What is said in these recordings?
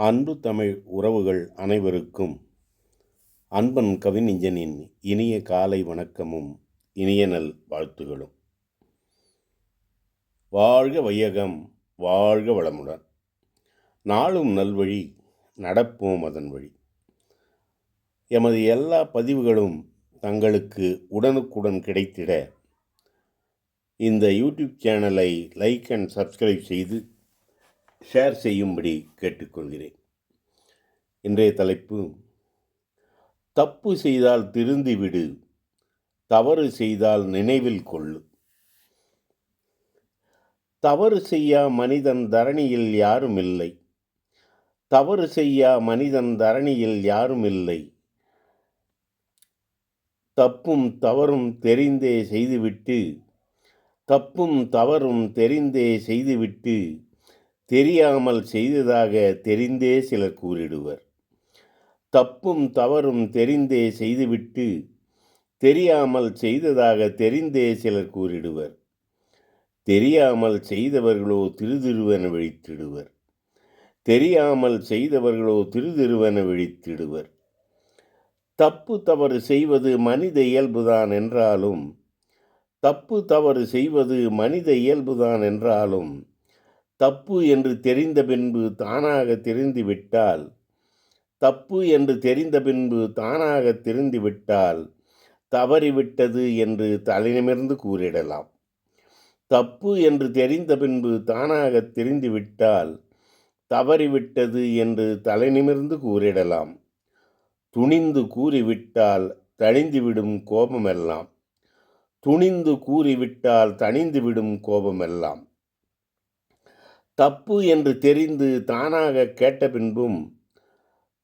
அன்பு தமிழ் உறவுகள் அனைவருக்கும் அன்பன் கவிஞனின் இனிய காலை வணக்கமும் இனிய நல் வாழ்த்துகளும். வாழ்க வையகம் வாழ்க வளமுடன். நாளும் நல்வழி நடப்போம் அதன் வழி. எமது எல்லா பதிவுகளும் தங்களுக்கு உடனுக்குடன் கிடைத்திட இந்த யூடியூப் சேனலை லைக் அண்ட் சப்ஸ்கிரைப் செய்து ஷேர் செய்யும்படி கேட்டுக்கொள்கிறேன். இன்றைய தலைப்பு தப்பு செய்தால் திருந்திவிடு தவறு செய்தால் நினைவில் கொள்ளு. தவறு செய்யா மனிதன் தரணியில் யாரும் இல்லை தவறு செய்யா மனிதன் தரணியில் யாரும் இல்லை தப்பும் தவறும் தெரிந்தே செய்துவிட்டு தப்பும் தவறும் தெரிந்தே செய்துவிட்டு தெரியாமல் செய்ததாக தெரிந்தே சிலர் கூறிடுவர். தப்பும் தவறும் தெரிந்தே செய்துவிட்டு தெரியாமல் செய்ததாக தெரிந்தே சிலர் கூறிடுவர். தெரியாமல் செய்தவர்களோ திருதிருவென விழித்திடுவர். தெரியாமல் செய்தவர்களோ திருதிருவென விழித்திடுவர். தப்பு தவறு செய்வது மனித இயல்புதான் என்றாலும் தப்பு தவறு செய்வது மனித இயல்புதான் என்றாலும் தப்பு என்று தெரிந்த பின்பு தானாக தெரிந்து விட்டால் தப்பு என்று தெரிந்த பின்பு தானாக தெரிந்துவிட்டால் தவறிவிட்டது என்று தலைநிமிர்ந்து கூறிடலாம். தப்பு என்று தெரிந்த பின்பு தானாக தெரிந்துவிட்டால் தவறிவிட்டது என்று தலைநிமிர்ந்து கூறிடலாம். துணிந்து கூறிவிட்டால் தணிந்துவிடும் கோபமெல்லாம். துணிந்து கூறிவிட்டால் தணிந்துவிடும் கோபமெல்லாம். தப்பு என்று தெரிந்து தானாக கேட்ட பின்பும்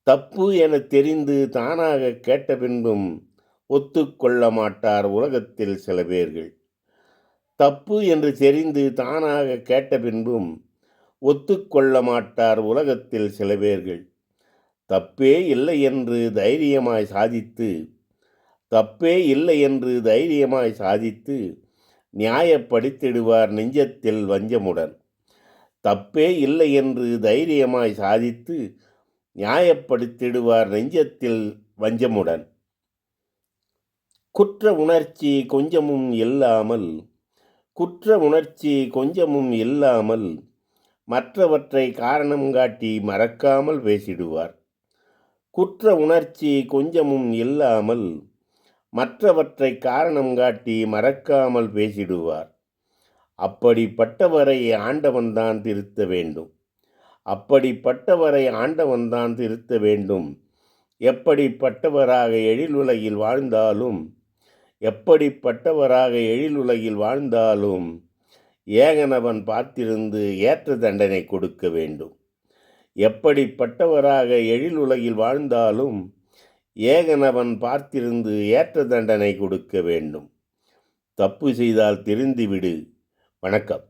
தப்பு என தெரிந்து தானாக கேட்ட பின்பும் ஒத்துக்கொள்ள மாட்டார் உலகத்தில் சில பேர்கள். தப்பு என்று தெரிந்து தானாக கேட்ட பின்பும் ஒத்துக்கொள்ள மாட்டார் உலகத்தில் சில பேர்கள். தப்பே இல்லை என்று தைரியமாய் சாதித்து தப்பே இல்லை என்று தைரியமாய் சாதித்து நியாயப்படுத்திடுவார் நெஞ்சத்தில் வஞ்சமுடன். தப்பே இல்லை என்று தைரியமாய் சாதித்து நியாயப்படுத்திடுவார் நெஞ்சத்தில் வஞ்சமுடன். குற்ற உணர்ச்சி கொஞ்சமும் இல்லாமல் குற்ற உணர்ச்சி கொஞ்சமும் இல்லாமல் மற்றவற்றை காரணம் காட்டி மறக்காமல் பேசிடுவார். குற்ற உணர்ச்சி கொஞ்சமும் இல்லாமல் மற்றவற்றை காரணம் காட்டி மறக்காமல் பேசிடுவார். அப்படிப்பட்டவரை ஆண்டவன்தான் திருத்த வேண்டும். அப்படிப்பட்டவரை ஆண்டவன்தான் திருத்த வேண்டும். எப்படிப்பட்டவராக எழிலுலகில் வாழ்ந்தாலும் எப்படிப்பட்டவராக எழிலுலகில் வாழ்ந்தாலும் ஏகனவன் பார்த்திருந்து ஏற்ற தண்டனை கொடுக்க வேண்டும். எப்படிப்பட்டவராக எழிலுலகில் வாழ்ந்தாலும் ஏகனவன் பார்த்திருந்து ஏற்ற தண்டனை கொடுக்க வேண்டும். தப்பு செய்தால் திருந்திவிடு. வணக்கம்.